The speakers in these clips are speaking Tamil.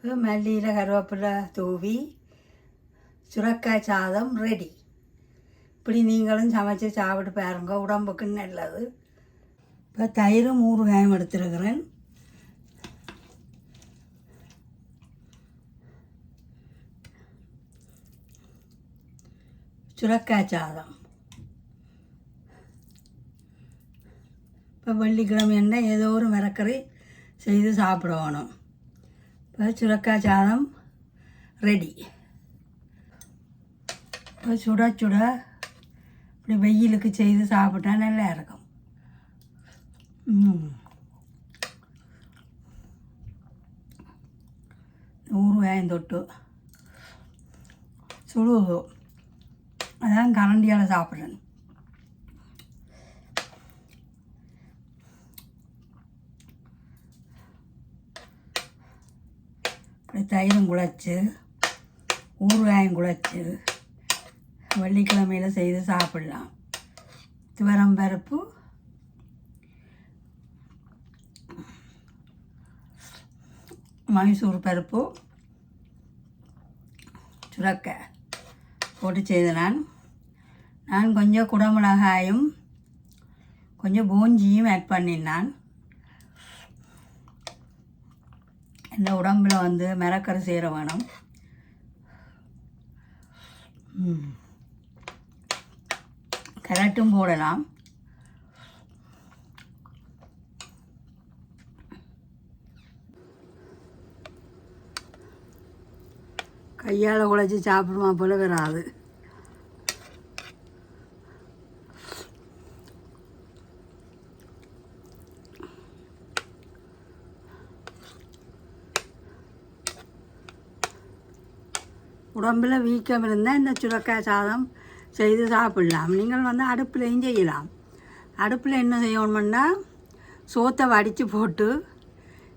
இப்போ மல்லியில் கருவேப்பிலை தூவி சுரக்காய் சாதம் ரெடி இப்படி நீங்களும் சமைச்சு சாப்பிட்டு பாருங்க உடம்புக்கு நல்லது. இப்போ தயிரும் ஊறுகாயம் எடுத்துருக்கிறேன். சுரக்காய் சாதம் இப்போ வெள்ளிக்கிழமைன்னா ஏதோ ஒரு மிரக்கறி செய்து சாப்பிடணும். இப்போ சுரக்காய் சாதம் ரெடி இப்போ சுட சுட இப்படி வெயிலுக்கு செய்து சாப்பிட்டா நல்லா இருக்கும் ம் ஊறுகாயம் தொட்டு சுடுவோம் அதான் கரண்டியால் சாப்பிட்றேன் தயிரும் குழச்சி ஊறுகாயம் குழச்சி வெள்ளிக்கிழமையில் செய்து சாப்பிடலாம். துவரம் பருப்பு. மைசூர் பருப்பு. சுரக்காய் போட்டு செய்த நான். நான் கொஞ்சம் குடமிளகாயும் கொஞ்சம் பூஞ்சியும் ஆட் பண்ணினான் இந்த உடம்பில் வந்து மிரக்கரை சேர வேணும். ம். கரட்டும் போடலாம். கையால் உழைச்சி சாப்பிடுமா போல வராது உடம்பில் வீக்கம் இருந்தால் இந்த சுரக்காய் சாதம் செய்து சாப்பிடலாம். நீங்கள் வந்து அடுப்புலையும் செய்யலாம். அடுப்பில் என்ன செய்யணும்னா சோத்தை வடித்து போட்டு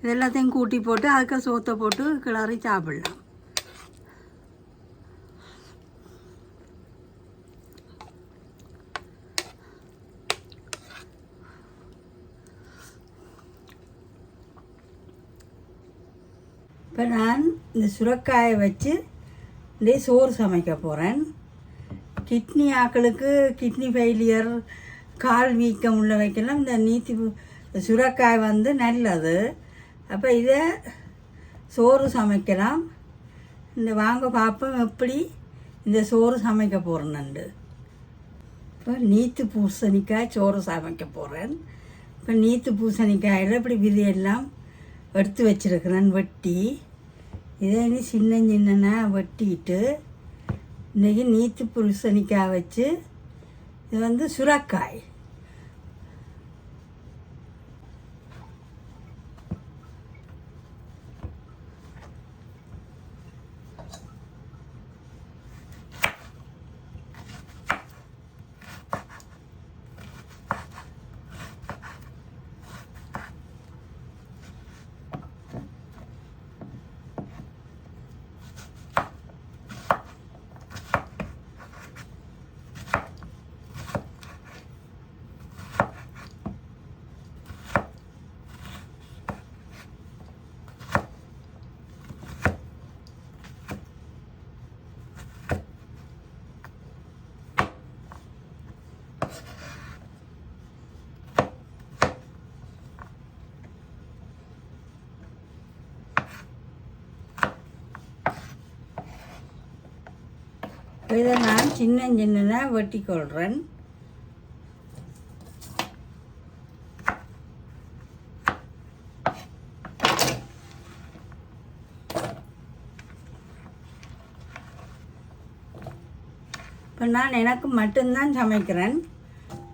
இது எல்லாத்தையும் கூட்டி போட்டு அதுக்கு சோத்தை போட்டு கிளறி சாப்பிடலாம். இப்போ நான் இந்த சுரக்காயை வச்சு இந்த சோறு சமைக்க போகிறேன் கிட்னி ஆக்களுக்கு கிட்னி ஃபெயிலியர் கால் வீக்கம் உள்ள வைக்கலாம் இந்த நீத்தி சுரக்காய் வந்து நல்லது. அப்போ இதை சோறு சமைக்கலாம். இந்த வாங்க பார்ப்போம் எப்படி இந்த சோறு சமைக்க போகிறேன்னு இப்போ நீத்து பூசணிக்காய் சோறு சமைக்க போகிறேன் இப்போ நீத்து பூசணிக்காயில் இப்படி விதையெல்லாம் எடுத்து வச்சிருக்கிறேன் வெட்டி. இதே நீ சின்ன சின்னனாக வெட்டிட்டு இன்றைக்கி நீத்து பூசணிக்காய் வச்சு இது வந்து சுரக்காய். இதை நான் சின்ன சின்னதாக வெட்டி கொள்கிறேன் இப்போ நான் எனக்கு மட்டும்தான் சமைக்கிறேன்.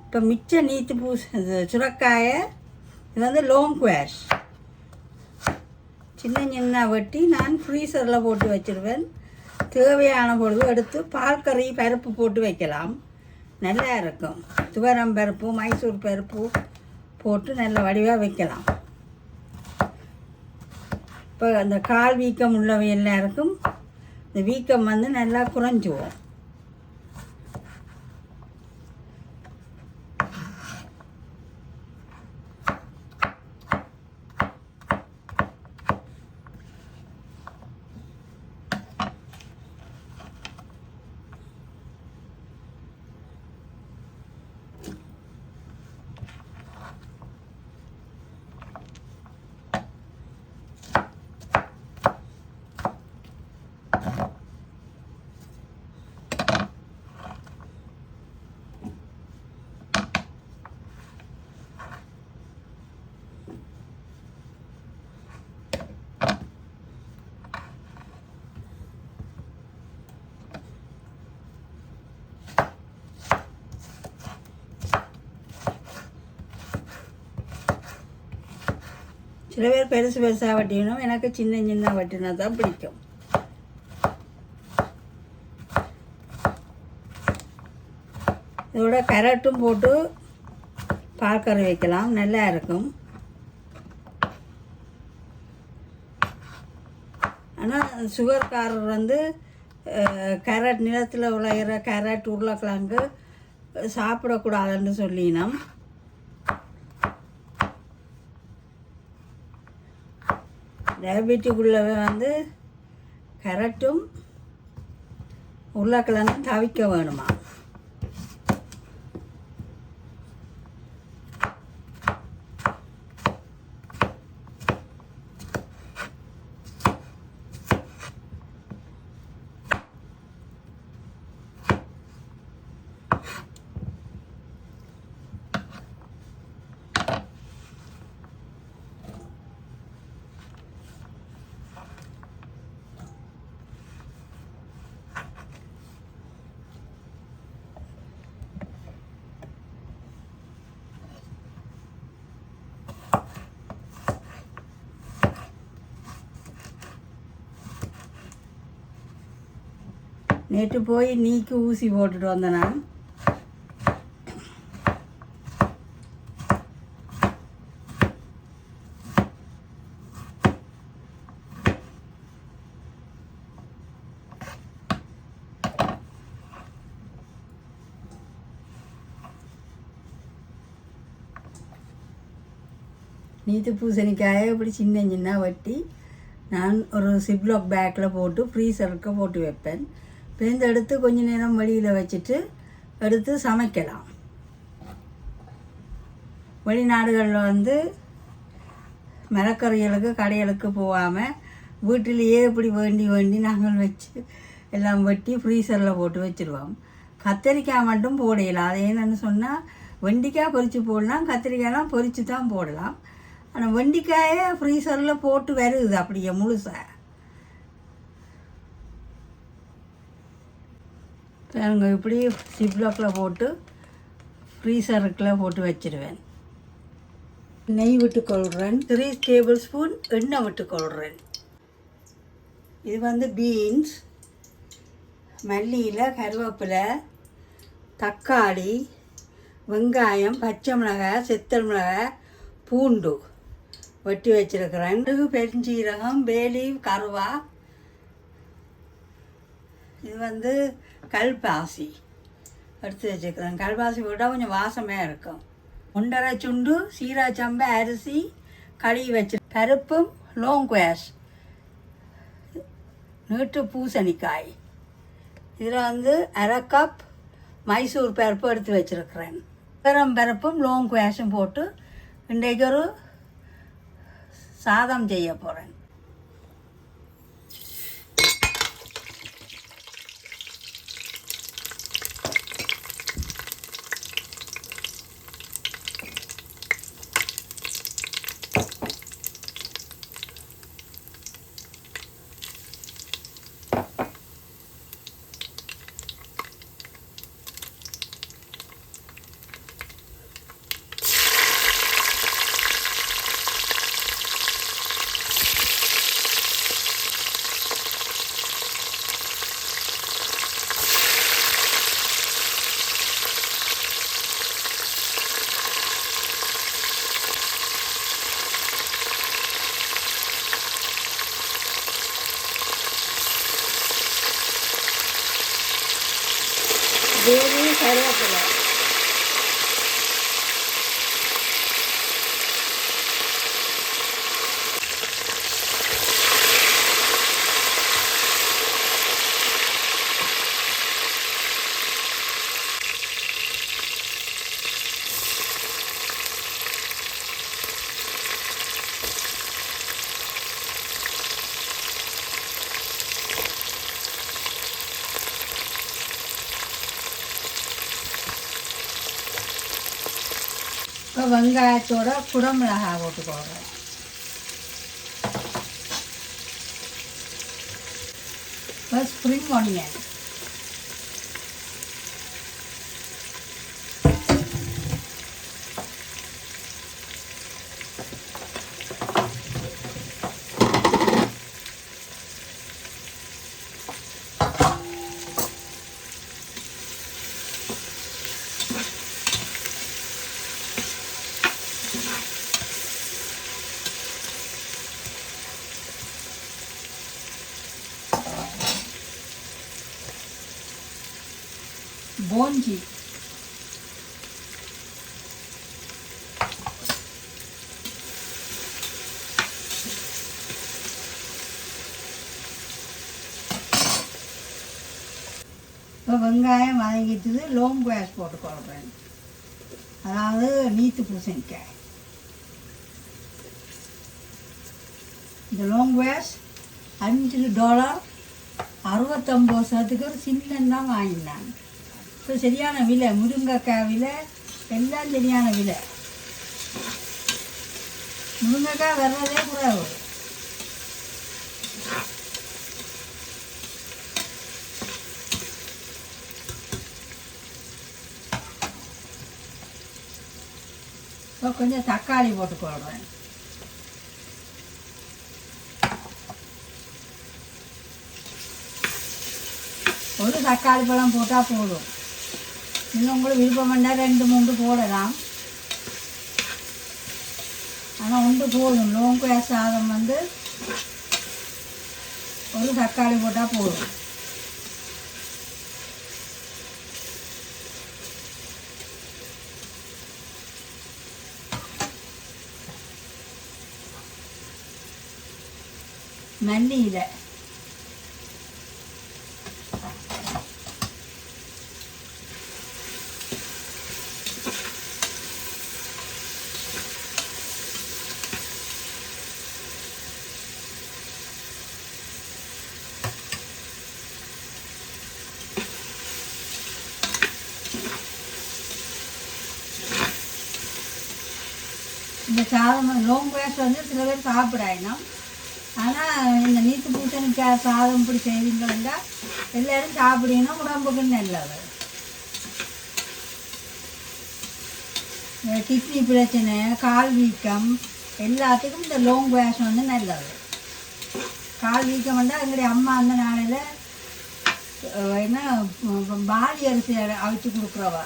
இப்போ மிச்ச நீத்து பூ சுரக்காயை இது வந்து லோங் குவாஷ் சின்ன சின்ன வெட்டி நான் ஃப்ரீசரில் போட்டு வச்சிருவேன். தேவையான பொழுது எடுத்து பால் கறி பருப்பு போட்டு வைக்கலாம். நல்லா இருக்கும். துவரம் பருப்பு மைசூர் பருப்பு போட்டு நல்ல வடிவாக வைக்கலாம். இப்போ அந்த கால் வீக்கம் உள்ளவை எல்லாருக்கும் இந்த வீக்கம் வந்து நல்லா குறைஞ்சுவோம். சில பேர் பெருசு பெருசாக வெட்டினோம் எனக்கு சின்ன சின்ன வெட்டினா தான் பிடிக்கும். இதோட கரட்டும் போட்டு பார்க்கற வைக்கலாம். நல்லா இருக்கும். ஆனால் சுகர்காரர் வந்து கேரட் நிலத்தில் விளையிற கேரட் உருளைக்கிழங்கு சாப்பிடக்கூடாதுன்னு சொல்லினோம். டயபெட்டிக்குள்ளவே வந்து கரட்டும் உருளைக்கிழங்கும் தவிக்க வேணுமா? நேற்று போய் நீக்கு ஊசி போட்டுட்டு வந்தேன். நான் நீத்து பூசணிக்காயை இப்படி சின்ன சின்ன வெட்டி நான் ஒரு சிப்லாக் பேக்கில் போட்டு ஃப்ரீசருக்கு போட்டு வைப்பேன். பேருந்து எடுத்து கொஞ்ச நேரம் வழியில் வச்சுட்டு எடுத்து சமைக்கலாம். வெளிநாடுகளில் வந்து மரக்கறிகளுக்கு கடைகளுக்கு போகாமல் வீட்டிலேயே இப்படி வேண்டி வேண்டி நாங்கள் வச்சு எல்லாம் வெட்டி ஃப்ரீசரில் போட்டு வச்சுருவோம். கத்திரிக்காய் மட்டும் போடையலாம் அது என்னென்னு சொன்னால் வெண்டிக்காய் பொறித்து போடலாம். கத்திரிக்காயெல்லாம் பொறித்து தான் போடலாம். ஆனால் வெண்டிக்காயை ஃப்ரீசரில் போட்டு வருது அப்படியே முழுசாக நாங்கள் இப்படி சிப்லாக்கில் போட்டு ஃப்ரீசருக்கில் போட்டு வச்சிருவேன். நெய் விட்டு கொள்கிறேன் த்ரீ டேபிள் ஸ்பூன் எண்ணெய் விட்டு கொள்கிறேன் இது வந்து பீன்ஸ் மல்லியில் கருவேப்பிலை தக்காளி வெங்காயம் பச்சை மிளகாய் செத்தல் மிளகாய் பூண்டு வெட்டி வச்சுருக்கிறேன். கடுகு பெருஞ்சீரகம் பேலி கருவா. இது வந்து கல்பாசி. எடுத்து வச்சுக்கிறேன். கல்பாசி போட்டால் கொஞ்சம் வாசமாக இருக்கும். ஒன்றரை சுண்டு சீரா சம்பை அரிசி கழுவி வச்சு பருப்பும் லோங்குவாஷ். நீட்டு பூசணிக்காய். இதில் வந்து அரை கப் மைசூர் பருப்பு எடுத்து வச்சுருக்கிறேன். கரம் பருப்பும் லோங் குவாஷும் போட்டு இன்றைக்கு ஒரு சாதம் செய்ய போகிறேன். இப்போ வெங்காயத்தோட குடமிளகா போட்டுக்கோங்க இப்போ ஸ்ப்ரிங் ஆனியன் போஞ்சி இப்போ வெங்காயம் வதங்கிட்டது லோங் கேஸ் போட்டு கொள்கிறேன் அதாவது நீத்து பூசணிக்காய். இந்த லோங் கேஸ் அஞ்சு டாலர் அறுபத்தொம்போது சதத்துக்கு ஒரு சின்னம் தான் வாங்கினாங்க. இப்போ சரியான விலை முருங்கைக்காய் விலை எல்லாம் சரியான விலை. முருங்கைக்காய் வர்றதே குறைவு. இப்போ கொஞ்சம் தக்காளி போட்டு போடுறேன். ஒரு தக்காளி பழம் போட்டால் போதும். இன்னும் உங்களுக்கு விருப்பம் வேண்டாம் ரெண்டு மூன்று போடலாம் ஆனால் ஒன்று போதும் லோங்க சாதம் வந்து ஒரு தக்காளி போட்டால் போதும் மல்லி இலை சாதம் லோங் வேஸ்ட் வந்து சில பேர் சாப்பிடாயினோம் ஆனால் இந்த நீத்து பூசணிக்காய் சாதம் இப்படி செய்வீங்களா எல்லோரும் சாப்பிடணும் உடம்புக்கு நல்லது. கிட்னி பிரச்சனை கால் வீக்கம் எல்லாத்துக்கும் இந்த லோங் வேஷ் வந்து நல்லது. கால் வீக்கம் வந்து எங்களுடைய அம்மா அந்த நாளையில் என்ன பாலி அரிசி அவிச்சு கொடுக்குறவா.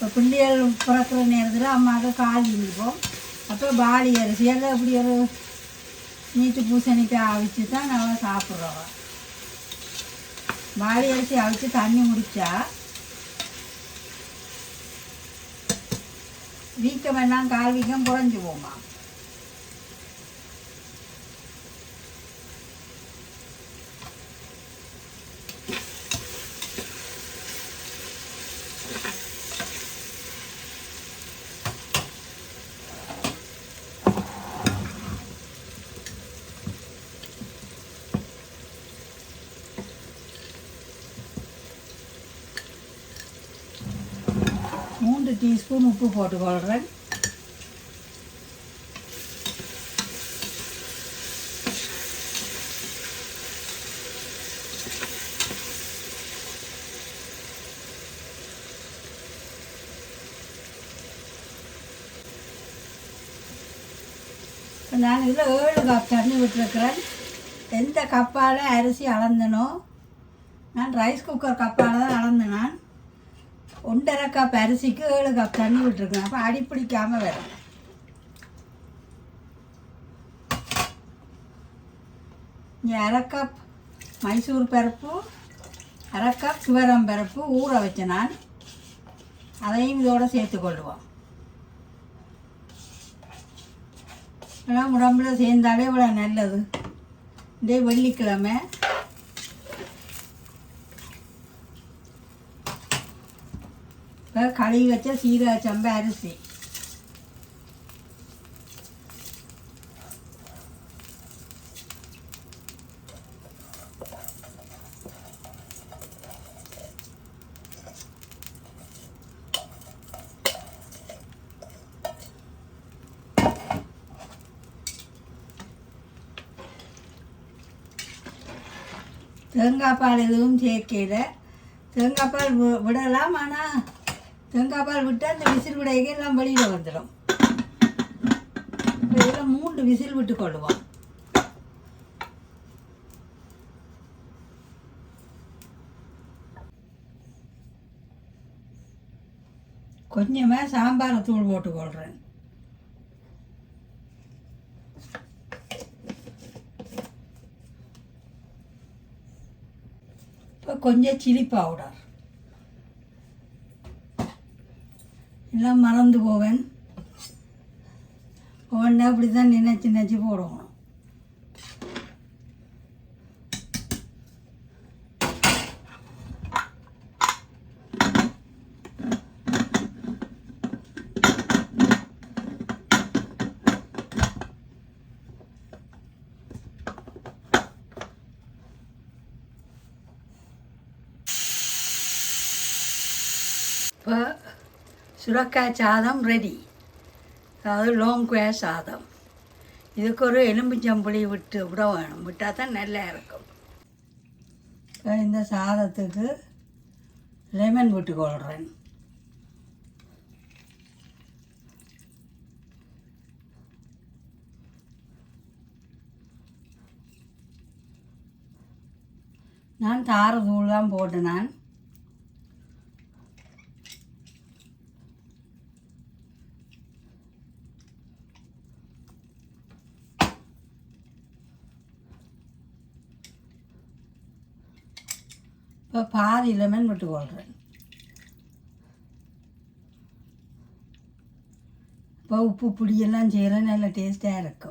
இப்போ பிள்ளைகள் பிறக்கிற நேரத்தில் அம்மாவுக்கு கால் இருப்போம் அப்போ பாலி அரிசி எல்லாம் இப்படி ஒரு நீட்டு பூசணிக்காய் அவிச்சு தான் நம்ம சாப்பிட்றோம். பாலி அரிசி அவிச்சு தண்ணி முடிச்சா வீக்கம் எல்லாம் கால் வீக்கம் குறைஞ்சி போமா. மூன்று டீஸ்பூன் உப்பு போட்டுக்கொள்கிறேன் இப்ப நான் இதில் ஏழு கப் தண்ணி விட்டுருக்கிறேன் எந்த கப்பால் அரிசி அளந்தனோ நான் ரைஸ் குக்கர் கப்பால் தான் அளந்தேன் நான் ஒன்றரை கப் அரிசிக்கு ஏழு கப் தண்ணி விட்டுருக்கேன். அப்போ அடி பிடிக்காமல் வரும் இங்கே அரை கப் மைசூர் பருப்பு அரை கப் சிவரம் பருப்பு ஊற வச்ச நான். அதையும் இதோட சேர்த்து கொள்ளுவோம். இதெல்லாம் உடம்புல சேர்ந்தாலே இவ்வளோ நல்லது. இதே வெள்ளிக்கிழமை இப்போ கழுவி வச்ச சீரக சம்பா அரிசி. தேங்காய் பால் எதுவும் சேர்க்கல. தேங்காய் பால் வி- விடலாம் ஆனால் தேங்காய் பால் விட்டால் அந்த விசில் விடைக்கு எல்லாம் வெளியில் வந்துடும். இப்போ இதில் மூன்று விசில் விட்டு கொள்ளுவோம். கொஞ்சமாக சாம்பார் தூள் போட்டு கொள்கிறேன் கொஞ்சம் சில்லி பவுடர் எல்லாம் மறந்து போவேன். ஒவ்வொன்றா அப்படி தான் நினச்சி நினச்சி போடுவோம் இப்போ சுரக்காய் சாதம் ரெடி அதாவது லோங்குவே சாதம். இதுக்கு ஒரு எலும்புச்சம்புளி விட்டு விட வேணும். விட்டால் தான் நல்லா இருக்கும். இந்த சாதத்துக்கு லெமன் விட்டு கொள்கிறேன் நான் தாரதூள் தான் போட்டேன் நான் இப்போ பாதி லெமன் இப்போ உப்பு புளியெல்லாம் செய்கிறேன் நல்ல டேஸ்ட்டாக இருக்கும்.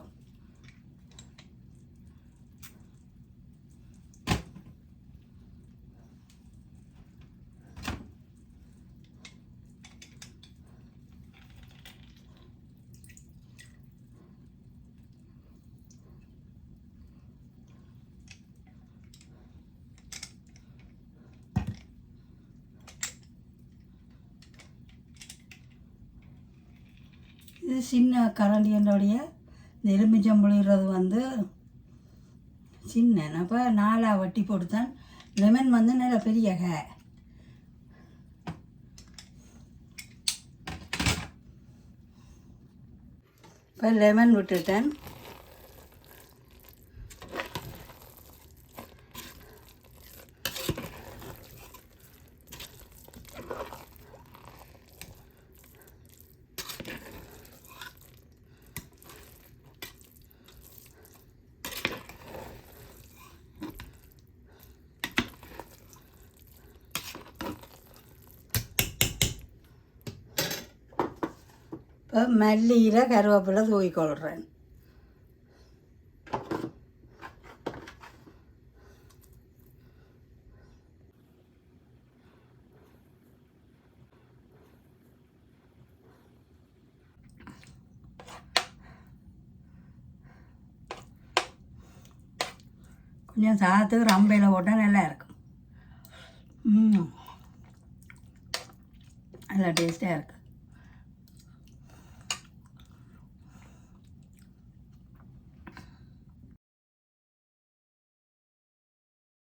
இது சின்ன கரண்டியனுடைய இந்த எலுமிச்சம்புளிறது வந்து சின்ன அப்போ நாலாக வட்டி போட்டுத்தான் லெமன் வந்து நல்ல பெரிய இப்போ லெமன் விட்டுட்டேன் இப்போ மல்லியில் கருவேப்பிலை தூக்கிக்கொள்கிறேன் கொஞ்சம் சாதத்துக்கு ரம்பையில் போட்டால் நல்லா இருக்கும் ம் நல்லா டேஸ்ட்டாக இருக்கும்